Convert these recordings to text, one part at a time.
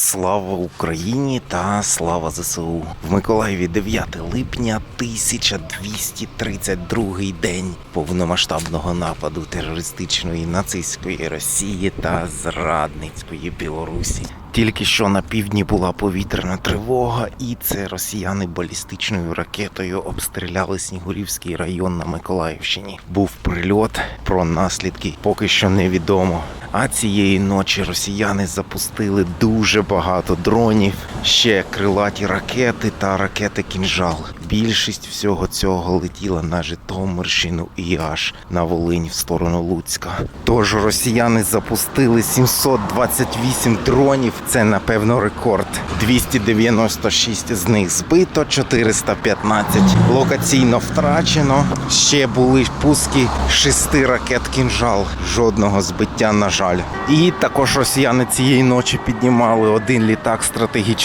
Слава Україні та слава ЗСУ. В Миколаєві 9 липня 1232 день повномасштабного нападу терористичної нацистської Росії та зрадницької Білорусі. Тільки що на півдні була повітряна тривога, і це росіяни балістичною ракетою обстріляли Снігурівський район на Миколаївщині. Був прильот про наслідки поки що невідомо. А цієї ночі росіяни запустили дуже багато дронів, ще крилаті ракети та ракети кінжал. Більшість всього цього летіла на Житомирщину і аж на Волинь в сторону Луцька. Тож росіяни запустили 728 дронів. Це напевно рекорд. 296 з них збито, 415 локаційно втрачено. Ще були пуски шести ракет кінжал. Жодного збиття, на жаль. І також росіяни цієї ночі піднімали один літак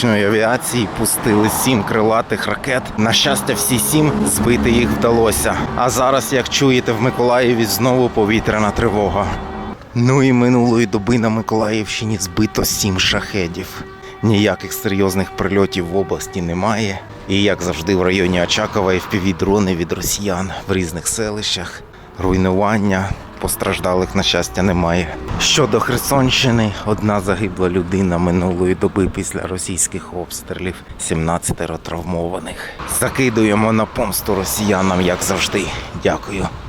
стратегічної авіації, пустили сім крилатих ракет. На щастя, всі сім збити їх вдалося. А зараз, як чуєте, в Миколаєві знову повітряна тривога. Ну і минулої доби на Миколаївщині збито сім шахедів. Ніяких серйозних прильотів в області немає. І як завжди, в районі Очакова fpv дрони від росіян в різних селищах, руйнування. Постраждалих, на щастя, немає. Щодо Херсонщини, одна загибла людина минулої доби після російських обстрілів, 17 травмованих. Закидуємо на помсту росіянам, як завжди. Дякую.